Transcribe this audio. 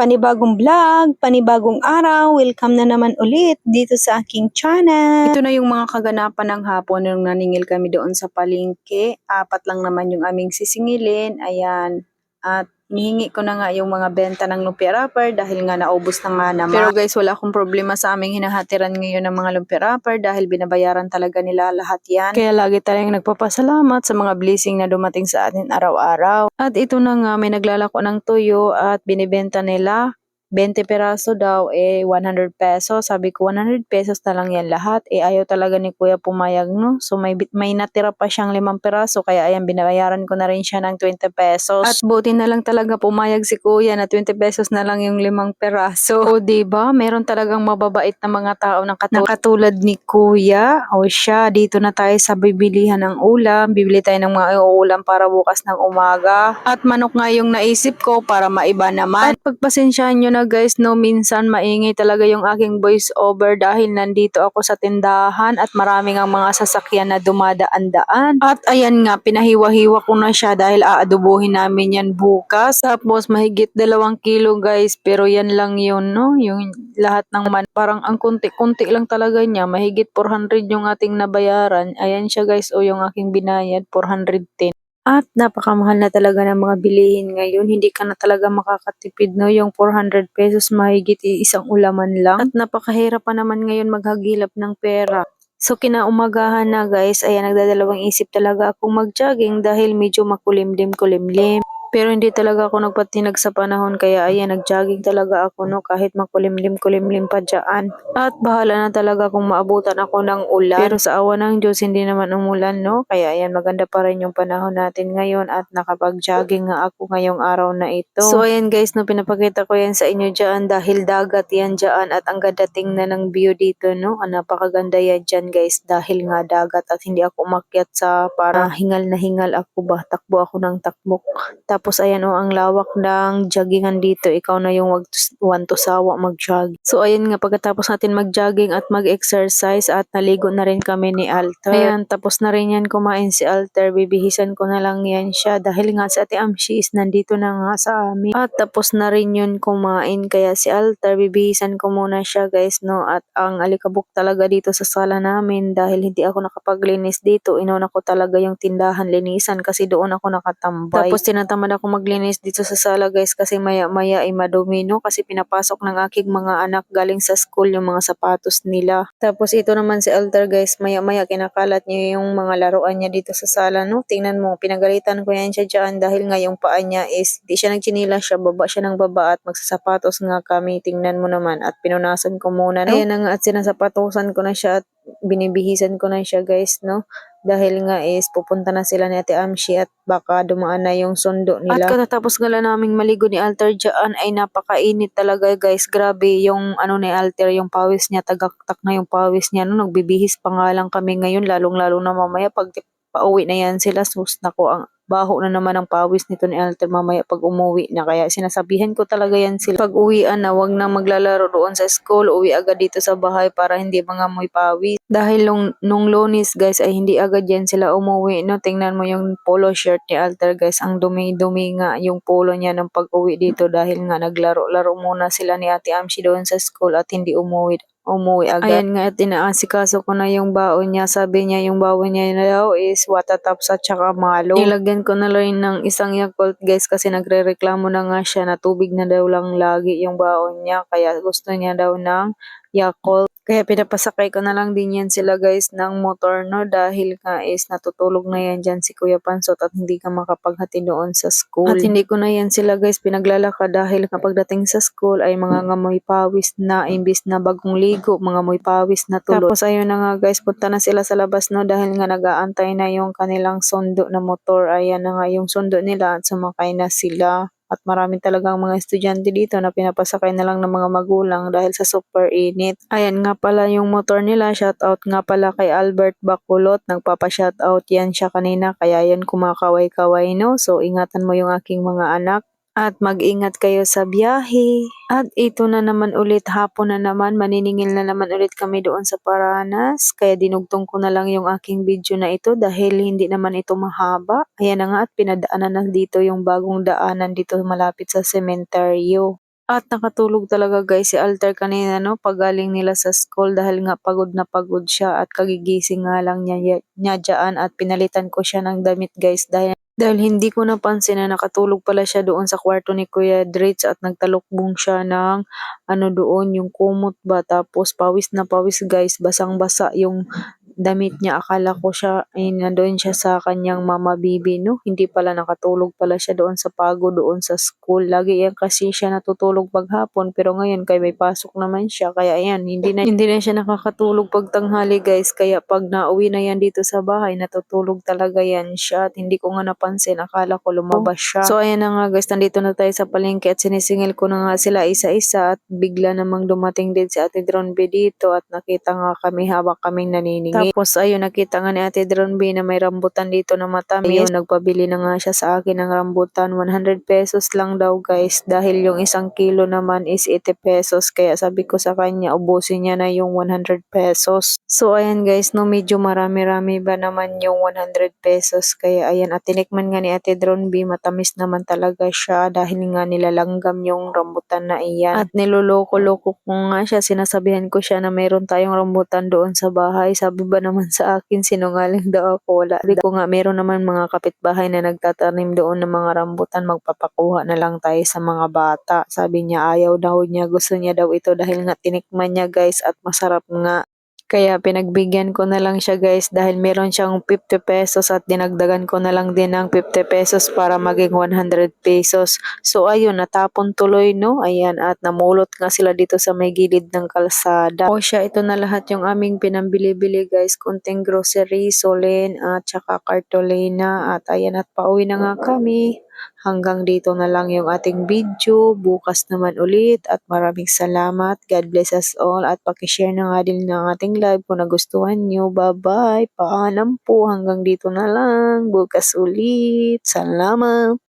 panibagong vlog, panibagong araw. Welcome na naman ulit dito sa aking channel. Ito na yung mga kaganapan ng hapon nung naningil kami doon sa palengke. Apat lang naman yung aming sisingilin. Ayan. At Nihingi ko na nga yung mga benta ng lumpia wrapper dahil nga naubos na nga naman. Pero guys, wala akong problema sa aming hinahatiran ngayon ng mga lumpia wrapper dahil binabayaran talaga nila lahat yan. Kaya lagi tayong nagpapasalamat sa mga blessing na dumating sa atin araw-araw. At ito na nga, may naglalako ng tuyo at binibenta nila 20 peraso daw, eh 100 pesos. Sabi ko 100 pesos na lang yan lahat. Eh ayaw talaga ni kuya pumayag no. So may, may natira pa siyang 5 peraso kaya ayan binabayaran ko na rin siya ng 20 pesos. At buti na lang talaga pumayag si kuya na 20 pesos na lang yung 5 peraso. O di ba Meron talagang mababait na mga tao na katulad, na katulad ni kuya. O siya, dito na tayo sa bibilihan ng ulam. Bibili tayo ng mga ulam para bukas ng umaga. At manok nga yung naisip ko para maiba naman. At pagpasensyahan nyo na guys, no, minsan maingay talaga yung aking voice over dahil nandito ako sa tindahan at maraming ang mga sasakyan na dumadaan-daan. At ayan nga, pinahiwa-hiwa ko na siya dahil aadubuhin namin yan bukas. Tapos mahigit dalawang kilo guys, pero yan lang yun, no? Yung lahat ng man, parang ang kunti-kunti lang talaga niya. Mahigit 400 yung ating nabayaran. Ayan siya guys, o yung aking binayad, 410. At napakamahal na talaga ng mga bilihin ngayon. Hindi ka na talaga makakatipid, no? Yung 400 pesos mahigit isang ulaman lang. At napakahirap pa naman ngayon maghagilap ng pera. So kinaumagahan na guys, ayan nagdadalawang isip talaga akong mag-jogging dahil medyo makulimlim-kulimlim. Pero hindi talaga ako nagpatinag sa panahon kaya ayan nag-jogging talaga ako no kahit makulimlim-kulimlim pa dyan. At bahala na talaga kung maabutan ako ng ulan. Pero sa awa ng Diyos hindi naman umulan no kaya ayan maganda pa rin yung panahon natin ngayon at nakapag-jogging nga ako ngayong araw na ito. So ayan guys no pinapakita ko yan sa inyo dyan dahil dagat yan dyan at ang ganda tingnan ng view dito no. Ang napakaganda yan dyan guys dahil nga dagat at hindi ako umakyat sa para hingal na hingal ako ba takbo ako ng takbok. Tapos ayan o, ang lawak ng joggingan dito. Ikaw na yung wag want to sawa mag-jog. So ayan nga, pagkatapos natin mag-jogging at mag-exercise at naligo na rin kami ni Alter. Ayan, tapos na rin yan kumain si Alter. Bibihisan ko na lang yan siya dahil nga si Ate Amshi is nandito na nga sa amin. At tapos na rin yun kumain. Kaya si Alter, bibihisan ko muna siya guys, no? At ang alikabok talaga dito sa sala namin dahil hindi ako nakapaglinis dito. Inuna ko talaga yung tindahan linisan kasi doon ako nakatambay. Tapos tinatamad ako maglinis dito sa sala guys kasi maya maya ay madumi kasi pinapasok ng aking mga anak galing sa school yung mga sapatos nila. Tapos ito naman si Alter guys maya maya kinakalat niya yung mga laruan niya dito sa sala no. Tingnan mo pinagalitan ko yan siya dyan dahil nga yung paa niya is di siya nagchinila siya baba siya ng baba at magsasapatos nga kami tingnan mo naman at pinunasan ko muna no. Ayan na nga at sinasapatosan ko na siya at binibihisan ko na siya guys no dahil nga is pupunta na sila ni Ate Amshi at baka dumaan na yung sundo nila. At katatapos nga lang naming maligo ni Alter dyan ay napakainit talaga guys. Grabe yung ano ni Alter, yung pawis niya, tagaktak na yung pawis niya. No, nagbibihis pa nga lang kami ngayon, lalong-lalo na mamaya pag pauwi na yan sila. Sus, nako, ang baho na naman ang pawis nito ni Alter mamaya pag umuwi na. Kaya sinasabihan ko talaga yan sila. Pag uwian na, wag na maglalaro doon sa school. Uwi agad dito sa bahay para hindi mga amoy pawis. Dahil nung, nung lunis guys ay hindi agad yan sila umuwi. No? Tingnan mo yung polo shirt ni Alter guys. Ang dumi-dumi nga yung polo niya ng pag uwi dito dahil nga naglaro-laro muna sila ni Ate Amshi doon sa school at hindi umuwi umuwi agad. Ayan nga, inaasikaso ko na yung baon niya. Sabi niya yung baon niya na daw is watataps at saka malo. Nilagyan ko na rin ng isang Yakult guys kasi nagre-reklamo na nga siya na tubig na daw lang lagi yung baon niya. Kaya gusto niya daw ng Yakult. Kaya pinapasakay ko na lang din yan sila guys ng motor no dahil nga is natutulog na yan dyan si Kuya Pansot at hindi ka makapaghati doon sa school. At hindi ko na yan sila guys pinaglalakad dahil kapag dating sa school ay mga ngamoy pawis na imbis na bagong ligo, mga moy pawis na tulot. Tapos ayun na nga guys, punta na sila sa labas no dahil nga nag-aantay na yung kanilang sundo na motor. Ayan na nga yung sundo nila at sumakay na sila. At marami talagang mga estudyante dito na pinapasakay na lang ng mga magulang dahil sa super init. Ayan nga pala yung motor nila. Shoutout nga pala kay Albert Bakulot. Nagpapa-shoutout yan siya kanina. Kaya yan kumakaway-kaway no. So ingatan mo yung aking mga anak. At mag-ingat kayo sa biyahe. At ito na naman ulit, hapon na naman, maniningil na naman ulit kami doon sa Paranas. Kaya dinugtong ko na lang yung aking video na ito dahil hindi naman ito mahaba. Ayan na nga at pinadaanan na dito yung bagong daanan dito malapit sa sementeryo. At nakatulog talaga guys si Alter kanina no pagaling nila sa school dahil nga pagod na pagod siya at kagigising nga lang niya, niya dyan at pinalitan ko siya ng damit guys dahil dahil hindi ko napansin na nakatulog pala siya doon sa kwarto ni Kuya Dritz at nagtalukbong siya ng ano doon yung kumot ba? Tapos pawis na pawis guys basang basa yung damit niya. Akala ko siya ay nandoon siya sa kanyang mama bibi no. Hindi pala nakatulog pala siya doon sa pago doon sa school. Lagi yan kasi siya natutulog paghapon pero ngayon kay may pasok naman siya kaya ayan hindi na hindi na siya nakakatulog pag tanghali guys. Kaya pag nauwi na yan dito sa bahay natutulog talaga yan siya at hindi ko nga napansin. Akala ko lumabas siya. So ayan na nga guys nandito na tayo sa palengke at sinisingil ko na nga sila isa-isa at bigla namang dumating din si Ate Dron B dito at nakita nga kami habang kaming naniningil. Ayun, nakita nga ni Ate Dron B na may rambutan dito na matamis. Ayun, nagpabili na nga siya sa akin ng rambutan. 100 pesos lang daw guys dahil yung isang kilo naman is 80 pesos. Kaya sabi ko sa kanya, ubusin niya na yung 100 pesos. So ayan guys, no medyo marami-rami ba naman yung 100 pesos. Kaya ayan, at tinikman nga ni Ate Dron B, matamis naman talaga siya dahil nga nilalanggam yung rambutan na iyan. At niloloko-loko ko nga siya, sinasabihan ko siya na mayroon tayong rambutan doon sa bahay. Sabi ba naman sa akin, sinungaling daw ako. Wala. Sabi ko nga, meron naman mga kapitbahay na nagtatanim doon ng mga rambutan. Magpapakuha na lang tayo sa mga bata. Sabi niya, ayaw daw niya. Gusto niya daw ito dahil nga tinikman niya guys at masarap nga. Kaya pinagbigyan ko na lang siya guys dahil meron siyang 50 pesos at dinagdagan ko na lang din ng 50 pesos para maging 100 pesos. So ayun, natapon tuloy no. Ayan at namulot nga sila dito sa may gilid ng kalsada. O siya, ito na lahat yung aming pinambili-bili guys. Kunting grocery, solin at saka cartolina. At ayan at pauwi na nga kami. Hanggang dito na lang yung ating video. Bukas naman ulit at maraming salamat. God bless us all at pakishare na nga din ng ating live kung nagustuhan nyo. Bye-bye. Paalam po. Hanggang dito na lang. Bukas ulit. Salamat.